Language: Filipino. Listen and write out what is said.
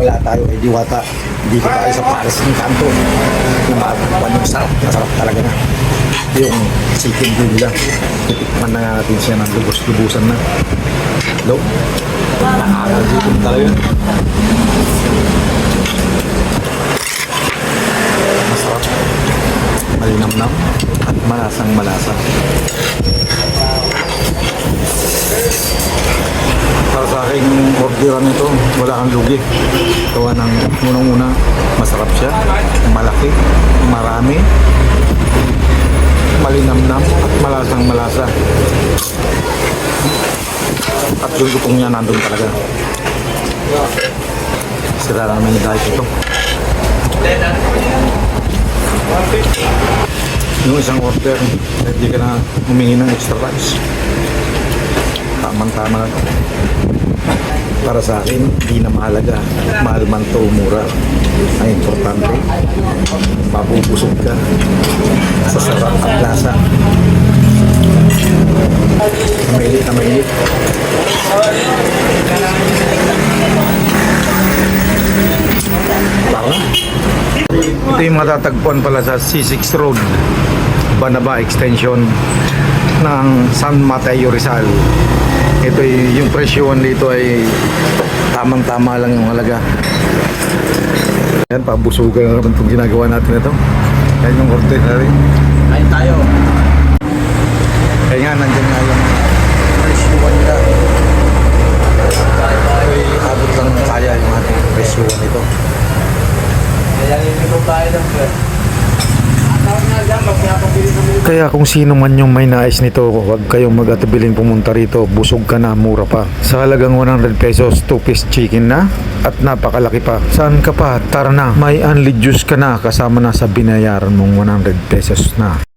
wala tayo ay diwata. Dito tayo sa Paris ng kanto. Yung maagpuan yung sarap. Masarap talaga na. Yung chicken nila. Titikman na natin siya ng lubos-lubusan na. Hello? Nakakagutom talaga. Masarap. Malinamnam at malasang malasa. Para sa akin, orderan nito, wala kang lugi. Gawa ng unang-una, masarap siya, malaki, marami, malinamnam at malasang malasa. At yung lutong niya nandun talaga. Sira namin diet ito. Yung isang order, hindi ka na humingi ng extra rice. Tamang-tama na to. Para sa akin, hindi na mahalaga. Mahal man to, mura. Ang importante, mabubusog ka sa sarap at lasa. Mainit na mainit. Tara. Ito yung matatagpuan pala sa C6 Road, Banaba Extension ng San Mateo Rizal. Ito yung presyohan dito ay tamang-tama lang yung halaga. Yan, pabusugan na naman itong ginagawa natin ito. Yan yung order natin. Kain tayo. Kaya nga, nandyan nga yung presyohan na. Ay, abot lang ng kaya yung ating presyohan ito. Kaya ko tayo ng pwede. Kaya kung sino man yung may nais nito, huwag kayong mag-atubiling pumunta rito. Busog ka na, mura pa. Sa halagang 100 pesos, 2 piece chicken na at napakalaki pa. Saan ka pa? Tara na. May unli juice ka na kasama na sa binayaran mong 100 pesos na.